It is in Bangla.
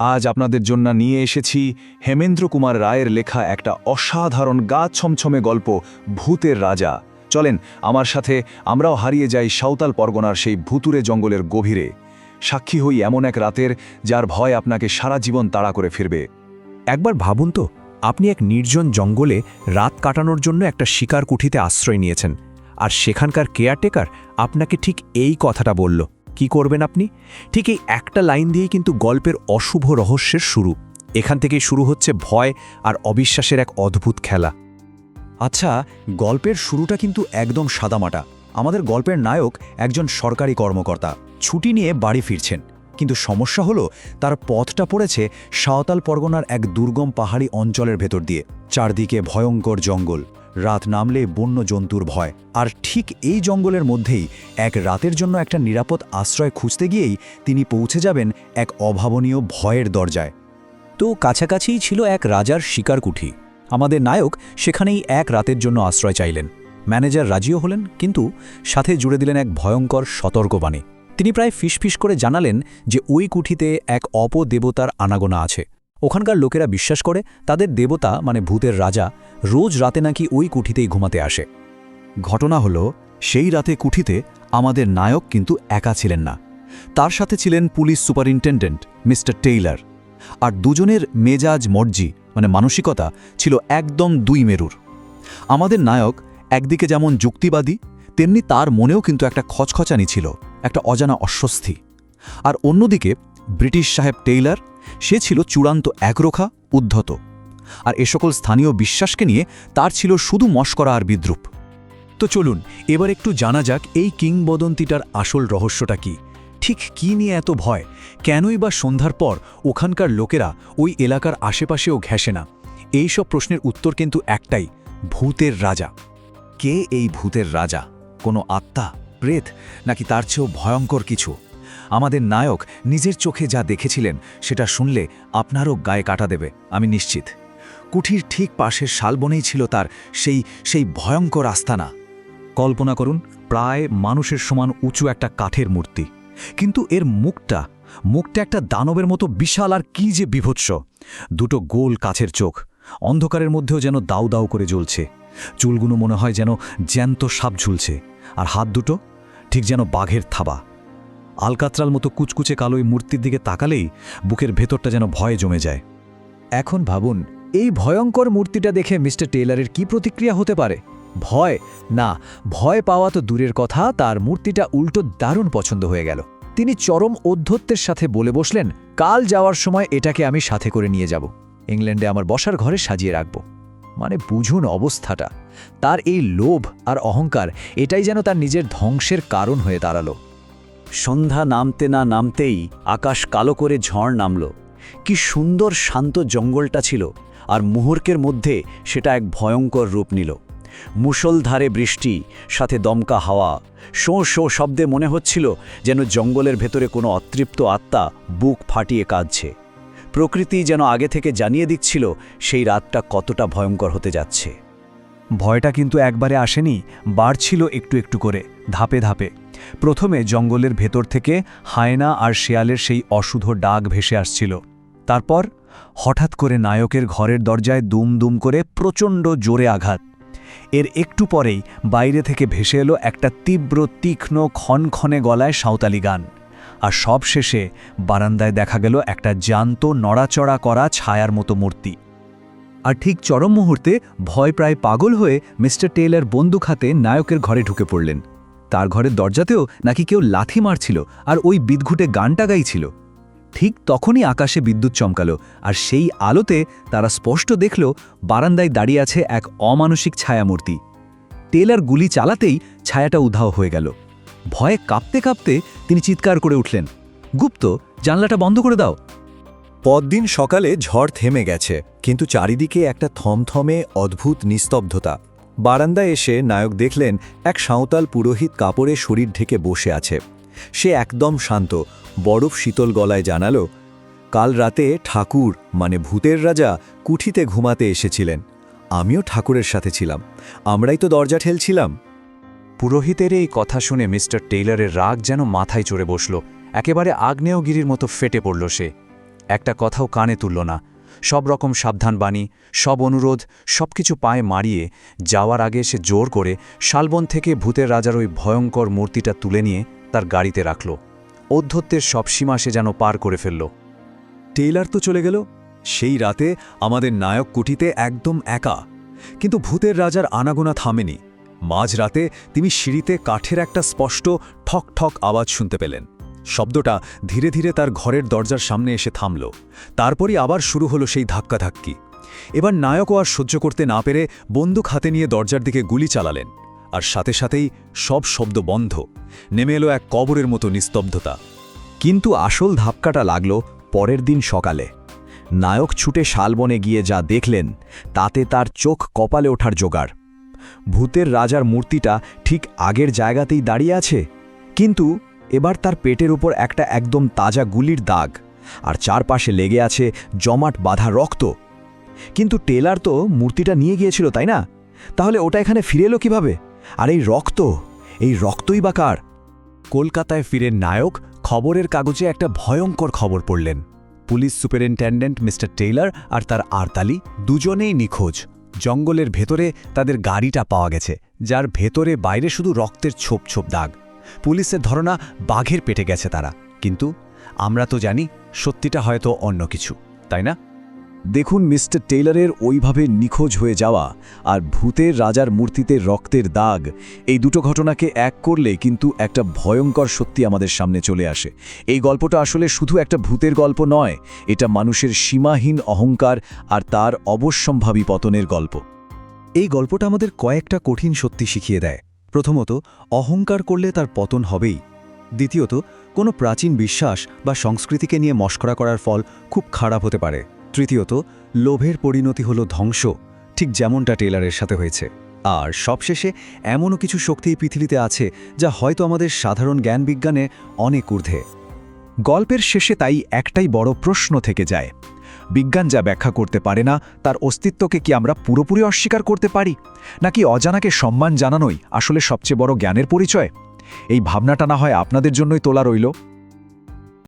আজ আপনাদের জন্য নিয়ে এসেছি হেমেন্দ্র কুমার রায়ের লেখা একটা অসাধারণ গা ছমছমে গল্প, ভূতের রাজা। চলেন, আমার সাথে আমরাও হারিয়ে যাই সাঁওতাল পরগনার সেই ভুতুরে জঙ্গলের গভীরে। সাক্ষী হই এমন এক রাতের যার ভয় আপনাকে সারা জীবন তাড়া করে ফিরবে। একবার ভাবুন তো, আপনি এক নির্জন জঙ্গলে রাত কাটানোর জন্য একটা শিকার কুঠিতে আশ্রয় নিয়েছেন, আর সেখানকার কেয়ারটেকার আপনাকে ঠিক এই কথাটা বলল। কি করবেন আপনি? ঠিক এই একটা লাইন দিয়েই কিন্তু গল্পের অশুভ রহস্যের শুরু। এখান থেকেই শুরু হচ্ছে ভয় আর অবিশ্বাসের এক অদ্ভুত খেলা। আচ্ছা গল্পের শুরুটা কিন্তু একদম সাদামাটা। আমাদের গল্পের নায়ক একজন সরকারি কর্মকর্তা। ছুটি নিয়ে বাড়ি ফিরছেন। কিন্তু সমস্যা হলো, তার পথটা পড়েছে সাঁওতাল পরগনার এক দুর্গম পাহাড়ি অঞ্চলের ভেতর দিয়ে। চারদিকে ভয়ঙ্কর জঙ্গল। রাত নামলে বন্য জন্তুর ভয়। আর ঠিক এই জঙ্গলের মধ্যেই এক রাতের জন্য একটা নিরাপদ আশ্রয় খুঁজতে গিয়েই তিনি পৌঁছে যাবেন এক অভাবনীয় ভয়ের দরজায়। তো কাছাকাছিই ছিল এক রাজার শিকার কুঠি আমাদের নায়ক সেখানেই এক রাতের জন্য আশ্রয় চাইলেন। ম্যানেজার রাজিও হলেন, কিন্তু সাথে জুড়ে দিলেন এক ভয়ঙ্কর সতর্কবাণী। তিনি প্রায় ফিসফিস করে জানালেন যে ওই কুঠিতে এক অপদেবতার আনাগোনা আছে। ওখানকার লোকেরা বিশ্বাস করে তাদের দেবতা মানে ভূতের রাজা, রোজ রাতে নাকি ওই কুঠিতেই ঘুমাতে আসে। ঘটনা হলো, সেই রাতে কুঠিতে আমাদের নায়ক কিন্তু একা ছিলেন না। তার সাথে ছিলেন পুলিশ সুপারিনটেন্ডেন্ট মিস্টার টেইলার। আর দুজনের মেজাজ, মর্জি মানে মানসিকতা ছিল একদম দুই মেরুর। আমাদের নায়ক একদিকে যেমন যুক্তিবাদী, তেমনি তার মনেও কিন্তু একটা খচখচানি ছিল, একটা অজানা অস্বস্তি। আর অন্যদিকে ব্রিটিশ সাহেব টেইলার, সে ছিল চূড়ান্ত একরোখা, উদ্ধত। আর এ সকল স্থানীয় বিশ্বাসকে নিয়ে তার ছিল শুধু মস্করা আর বিদ্রুপ। তো চলুন, এবার একটু জানা যাক এই কিংবদন্তিটার আসল রহস্যটা কি। ঠিক কি নিয়ে এত ভয়? কেনই বা সন্ধ্যার পর ওখানকার লোকেরা ওই এলাকার আশেপাশেও ঘেঁষে না? এই সব প্রশ্নের উত্তর কিন্তু একটাই, ভূতের রাজা। কে এই ভূতের রাজা? কোনো আত্মা, প্রেত, নাকি তার চেয়েও ভয়ঙ্কর কিছু? আমাদের নায়ক নিজের চোখে যা দেখেছিলেন, সেটা শুনলে আপনারও গায়ে কাটা দেবে, আমি নিশ্চিত। কুঠির ঠিক পাশের শালবনেই ছিল তার সেই সেই ভয়ঙ্কর আস্তানা। কল্পনা করুন, প্রায় মানুষের সমান উঁচু একটা কাঠের মূর্তি। কিন্তু এর মুখটা মুখটা একটা দানবের মতো বিশাল আর কি যে বিভৎস। দুটো গোল কাছের চোখ, অন্ধকারের মধ্যেও যেন দাউ দাউ করে জ্বলছে। চুলগুলো মনে হয় যেন জ্যান্ত সাপ ঝুলছে, আর হাত দুটো ঠিক যেন বাঘের থাবা। আলকাত্রাল মতো কুচকুচে কালো এই মূর্তির দিকে তাকালেই বুকের ভেতরটা যেন ভয়ে জমে যায়। এখন ভাবুন, এই ভয়ঙ্কর মূর্তিটা দেখে মিস্টার টেইলারের কি প্রতিক্রিয়া হতে পারে? ভয়? না, ভয় পাওয়া তো দূরের কথা, তার মূর্তিটা উল্টো দারুণ পছন্দ হয়ে গেল। তিনি চরম অধ্যত্বের সাথে বলে বসলেন, কাল যাওয়ার সময় এটাকে আমি সাথে করে নিয়ে যাব। ইংল্যান্ডে আমার বসার ঘরে সাজিয়ে রাখব। মানে বুঝুন অবস্থাটা। তার এই লোভ আর অহংকার, এটাই যেন তার নিজের ধ্বংসের কারণ হয়ে দাঁড়াল। সন্ধ্যা নামতে না নামতেই আকাশ কালো করে ঝড় নামল। কি সুন্দর শান্ত জঙ্গলটা ছিল, আর মুহূর্তের মধ্যে সেটা এক ভয়ঙ্কর রূপ নিল। মুষলধারে বৃষ্টি, সাথে দমকা হাওয়া, শো শো শব্দে মনে হচ্ছিল যেন জঙ্গলের ভেতরে কোনো অতৃপ্ত আত্মা বুক ফাটিয়ে কাঁদছে। প্রকৃতি যেন আগে থেকে জানিয়ে দিচ্ছিল সেই রাতটা কতটা ভয়ঙ্কর হতে যাচ্ছে। ভয়টা কিন্তু একবারে আসেনি, বাড়ছিল একটু একটু করে, ধাপে ধাপে। প্রথমে জঙ্গলের ভেতর থেকে হায়না আর শেয়ালের সেই অশুধ ডাক ভেসে আসছিল। তারপর হঠাৎ করে নায়কের ঘরের দরজায় দুম দুম করে প্রচণ্ড জোরে আঘাত। এর একটু পরেই বাইরে থেকে ভেসে এলো একটা তীব্র, তীক্ষ্ণ, ক্ষণক্ষণে গলায় সাঁওতালি গান। আর সব শেষে বারান্দায় দেখা গেল একটা জ্যান্ত, নড়াচড়া করা ছায়ার মতো মূর্তি। আর ঠিক চরম মুহূর্তে ভয় প্রায় পাগল হয়ে মিস্টার টেইলার বন্দুক হাতে নায়কের ঘরে ঢুকে পড়লেন। তার ঘরের দরজাতেও নাকি কেউ লাথি মারছিল আর ওই বিদঘুটে গানটা গাইছিল। ঠিক তখনই আকাশে বিদ্যুৎ চমকালো আর সেই আলোতে তারা স্পষ্ট দেখল বারান্দায় দাঁড়িয়ে আছে এক অমানসিক ছায়ামূর্তি। টেলার গুলি চালাতেই ছায়াটা উধাও হয়ে গেল। ভয়ে কাঁপতে কাঁপতে তিনি চিৎকার করে উঠলেন, গুপ্ত, জানলাটা বন্ধ করে দাও। পরদিন সকালে ঝড় থেমে গেছে, কিন্তু চারিদিকে একটা থমথমে অদ্ভুত নিস্তব্ধতা। বারান্দায় এসে নায়ক দেখলেন এক সাঁওতাল পুরোহিত কাপড়ে শরীর ঢেকে বসে আছে। সে একদম শান্ত, বরফ শীতল গলায় জানালো, কাল রাতে ঠাকুর মানে ভূতের রাজা, কুঠিতে ঘুমাতে এসেছিলেন। আমিও ঠাকুরের সাথে ছিলাম। আমরাই তো দরজা ঠেলছিলাম। পুরোহিতের এই কথা শুনে মিস্টার টেইলারের রাগ যেন মাথায় চড়ে বসল। একেবারে আগ্নেয়গিরির মতো ফেটে পড়ল সে। একটা কথাও কানে তুলল না। সব রকম সাবধান বাণী, সব অনুরোধ সব কিছু পায়ে মারিয়ে যাওয়ার আগে সে জোর করে শালবন থেকে ভূতের রাজার ওই ভয়ঙ্কর মূর্তিটা তুলে নিয়ে তার গাড়িতে রাখল। অধ্যত্বের সব সীমা সে যেন পার করে ফেলল। টেইলার তো চলে গেল। সেই রাতে আমাদের নায়ক কুটিতে একদম একা। কিন্তু ভূতের রাজার আনাগোনা থামেনি। মাঝরাতে তিনি সিঁড়িতে কাঠের একটা স্পষ্ট ঠক ঠক আওয়াজ শুনতে পেলেন। শব্দটা ধীরে ধীরে তার ঘরের দরজার সামনে এসে থামল। তারপরই আবার শুরু হলো সেই ধাক্কাধাক্কি। এবার নায়কও আর সহ্য করতে না পেরে বন্দুক হাতে নিয়ে দরজার দিকে গুলি চালালেন। আর সাথে সাথেই সব শব্দ বন্ধ। নেমে এলো এক কবরের মতো নিস্তব্ধতা। কিন্তু আসল ধাপকাটা লাগল পরের দিন সকালে। নায়ক ছুটে শালবনে গিয়ে যা দেখলেন, তাতে তার চোখ কপালে ওঠার জোগাড়। ভূতের রাজার মূর্তিটা ঠিক আগের জায়গাতেই দাঁড়িয়ে আছে। কিন্তু এবার তার পেটের উপর একটা একদম তাজা গুলির দাগ, আর চারপাশে লেগে আছে জমাট বাঁধা রক্ত। কিন্তু টেলার তো মূর্তিটা নিয়ে গিয়েছিল, তাই না? তাহলে ওটা এখানে ফিরে এলো কীভাবে? আর এই রক্ত, এই রক্তই বা কার? কলকাতায় ফিরে নায়ক খবরের কাগজে একটা ভয়ঙ্কর খবর পড়লেন। পুলিশ সুপারিনটেন্ডেন্ট মিস্টার টেইলার আর তার আরতালি দুজনেই নিখোঁজ। জঙ্গলের ভেতরে তাদের গাড়িটা পাওয়া গেছে, যার ভেতরে বাইরে শুধু রক্তের ছোপ ছোপ দাগ। পুলিশের ধারণা বাঘের পেটে গেছে তারা। কিন্তু আমরা তো জানি সত্যিটা হয়তো অন্য কিছু, তাই না? দেখুন মিস্টার টেইলারের ওইভাবে নিখোঁজ হয়ে যাওয়া আর ভূতের রাজার মূর্তিতে রক্তের দাগ, এই দুটো ঘটনাকে এক করলে কিন্তু একটা ভয়ঙ্কর সত্যি আমাদের সামনে চলে আসে। এই গল্পটা আসলে শুধু একটা ভূতের গল্প নয়, এটা মানুষের সীমাহীন অহংকার আর তার অবশ্যম্ভাবী পতনের গল্প। এই গল্পটা আমাদের কয়েকটা কঠিন সত্যি শিখিয়ে দেয়। প্রথমত, অহংকার করলে তার পতন হবেই। দ্বিতীয়ত, কোনো প্রাচীন বিশ্বাস বা সংস্কৃতিকে নিয়ে মস্করা করার ফল খুব খারাপ হতে পারে। তৃতীয়ত, লোভের পরিণতি হলো ধ্বংস, ঠিক যেমনটা টেলারের সাথে হয়েছে। আর সবশেষে, এমনও কিছু শক্তি পৃথিবীতে আছে যা হয়তো আমাদের সাধারণ জ্ঞান বিজ্ঞানে অনেক ঊর্ধ্বে। গল্পের শেষে তাই একটাই বড় প্রশ্ন থেকে যায় বিজ্ঞান যা ব্যাখ্যা করতে পারে না, তার অস্তিত্বকে কি আমরা পুরোপুরি অস্বীকার করতে পারি? নাকি অজানাকে সম্মান জানানোই আসলে সবচেয়ে বড় জ্ঞানের পরিচয়? এই ভাবনাটা না হয় আপনাদের জন্যই তোলা রইল।